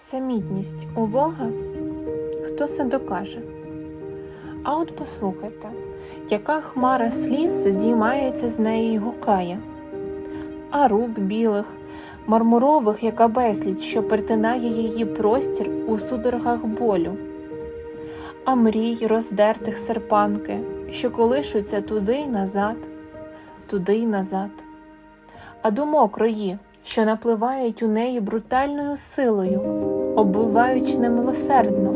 Самітність у Бога хто се докаже. А от послухайте, яка хмара сліз здіймається з неї й гукає, а рук білих, мармурових, яка безліч, що перетинає її простір у судорогах болю, а мрій роздертих серпанки, що колишуться туди й назад, туди й назад, а думок рої, що напливають у неї брутальною силою, оббиваючи немилосердно,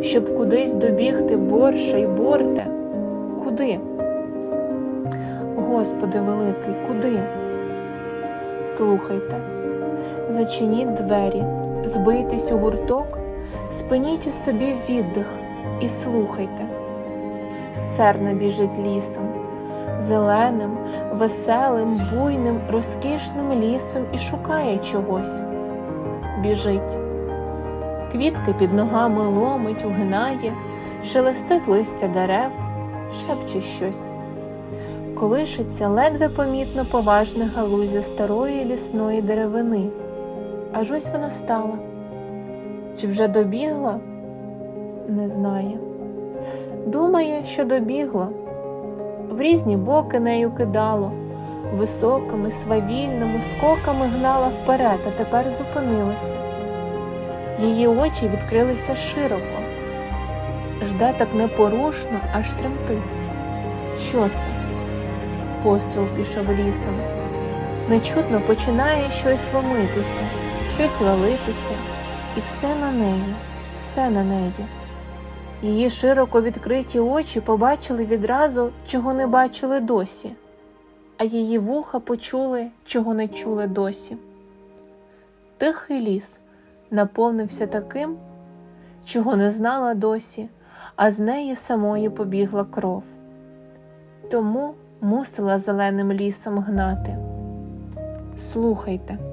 щоб кудись добігти борша й борте. Куди? Господи великий, куди? Слухайте, зачиніть двері, збийтесь у гурток, спиніть у собі віддих і слухайте. Серна біжить лісом, зеленим, веселим, буйним, розкішним лісом і шукає чогось. Біжить. Квітки під ногами ломить, угинає, шелестить листя дерев, шепче щось. Колишиться ледве помітно поважне галузя старої лісної деревини. Аж ось вона стала. Чи вже добігла? Не знає. Думає, що добігла. В різні боки нею кидало, високими, свавільними скоками гнала вперед, а тепер зупинилася. Її очі відкрилися широко, жде так непорушно, аж тремтить. Що це? Постріл пішов лісом. Нечутно починає щось ломитися, щось валитися, і все на неї, все на неї. Її широко відкриті очі побачили відразу, чого не бачили досі, а її вуха почули, чого не чули досі. Тихий ліс наповнився таким, чого не знала досі, а з неї самої побігла кров. Тому мусила зеленим лісом гнати. Слухайте.